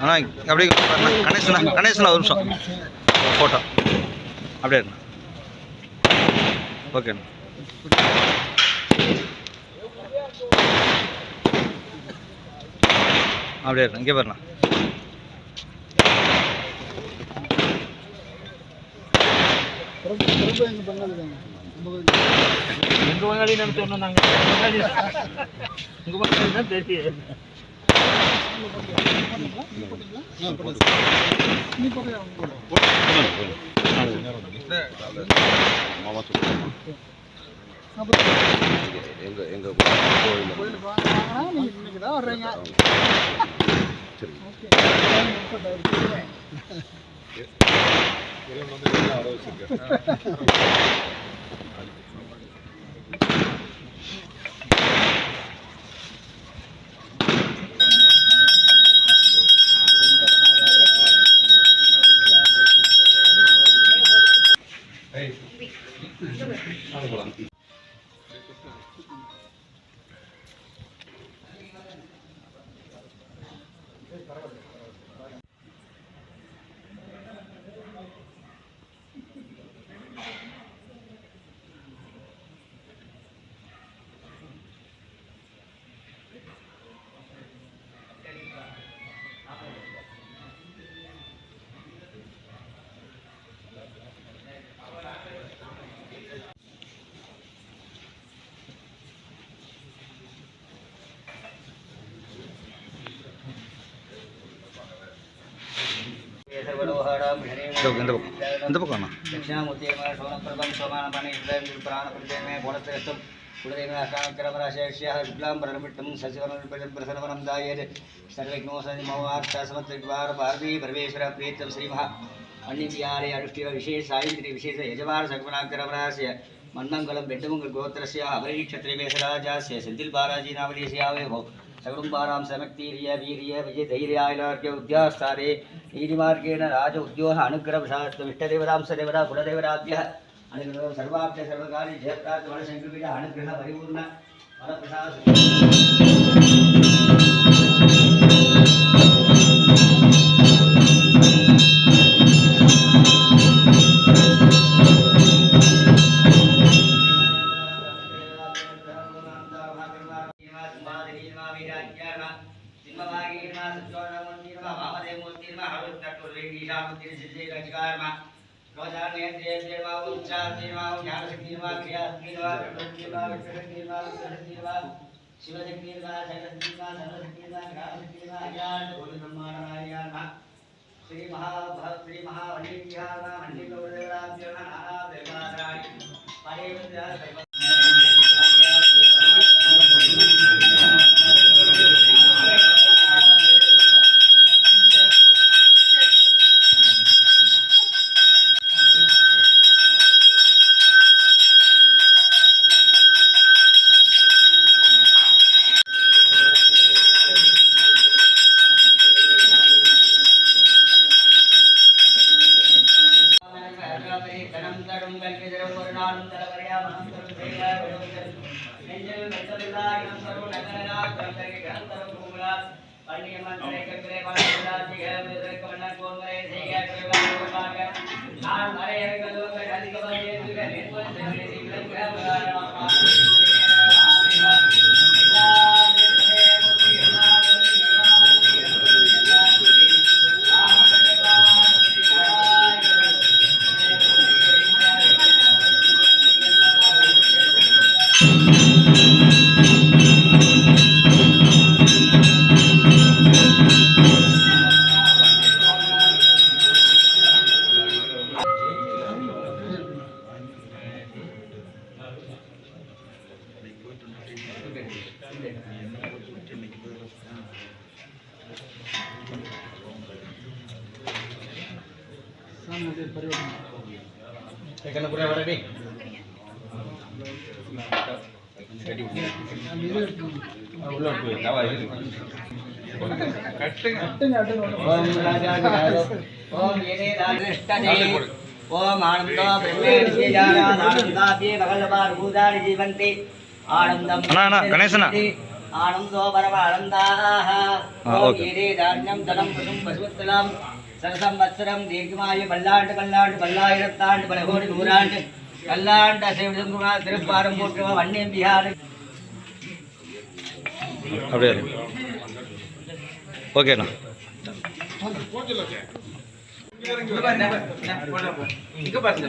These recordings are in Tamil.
அண்ணா அப்படியே கணேசனா கணேசனா ஒரு நிமிஷம். ஃபோட்டோ அப்படியே இருண்ணா ஓகேண்ணா அப்படியே இருண்ணா இங்கே பாருண்ணா. எங்க பங்காளி நினைச்சோம் நாங்க பங்காளி உங்க பங்காளி தான் தெரியும் எங்க எங்க கோயில் இன்னைக்கு தான் வர்றீங்க சரி இந்த பக்கம் இந்த பக்கம். இந்த பக்கம்ண்ணா தட்சிணாமூர்த்தியமே சோனப்பிரதம் சோமானபாணி ஹிருதயம் பிராண பிரதயமே குணத்திரத்தம் குலதெய்வ அகாக்கிரமராசேஷ்யாக விட்லாம் சசிவரம் பிரசரவரம் தாயேது சர்வக்னோ சமத்வார் பார்வீ பரமேஸ்வர பிரீத்தம் ஸ்ரீமஹா அன்னிவியாரே அனுஷ்டிவ விசேஷ சாயந்திரி யஜமான சகுணாக்கிரமராசிய மன்னங்கலம் வெட்டுமங்கல் கோத்திரஸ்ய அபரீக்ஷத்ரிவேசராஜாசிய செந்தில் பாலாஜி நாமதேசியாவே ஹோ सगुम्बारां समक्तिर्यवीर्य धैर्यायनार्क्य उद्यास्थाने नीतिमार्गेण राज उद्योग अनुग्रहशास्तमिष्टदेवतां सदेवता कुलदेवताभ्यः। अनुग्रहं सर्वाभ्य सर्वकारि जयप्रात् वरशङ्कृपीठ अनुग्रह परिपूर्ण वरप्रसाद માં હવે તકો લેડી રામ દિન જે રજગાર માં ગોદાને દેવ દેવા ઉચ્ચા દેવા જ્ઞાન દેવા ક્રિયા દેવા પ્રકૃતિ દેવા પ્રકૃતિ દેવા પ્રકૃતિ દેવા શિવશક્તિ દેવા જગત દેવા સરસ્વતી દેવા રામ દેવા જ્ઞાન ભોલે બ્રહ્મારાયણ માં શ્રી મહાભક્ત શ્રી મહાવલી વિહાર નામ હંડી ગૌરવ રામ જન આરા દેવા રાણી પરિવર્ત मंत्र के घर तरफ़ घूमला पंडित मंत्र के करे बाला जी है मेरे कोना को गए से गया करे बाला को पाकर नाम हरे हरे गलो के खाली कब ये तू के निर्मल से मेरे जी घर का बड़ा नाम ఎక్కడ కూడా ఎవరండి ఓం ఆనందో బ్రహ్మేణాభూతాన్ని జీవంతి ఆనందం గణేశన ఆనందో పరమానందా ధాన్యం జలం పశుం పశువత్తులం சதசம்வத்சரம் தீர்க்கமாயு பல்லாண்டு பல்லாண்டு பல்லாயிரத்தாண்டு பல கோடி நூறாண்டு பல்லாண்டு அசைவிடும் குணா திருப்பாரம் போற்றுவா வன்னியம் பிஹாரு அப்படியே ஓகேண்ணா. இங்க பாருங்க.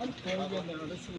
我们调一点的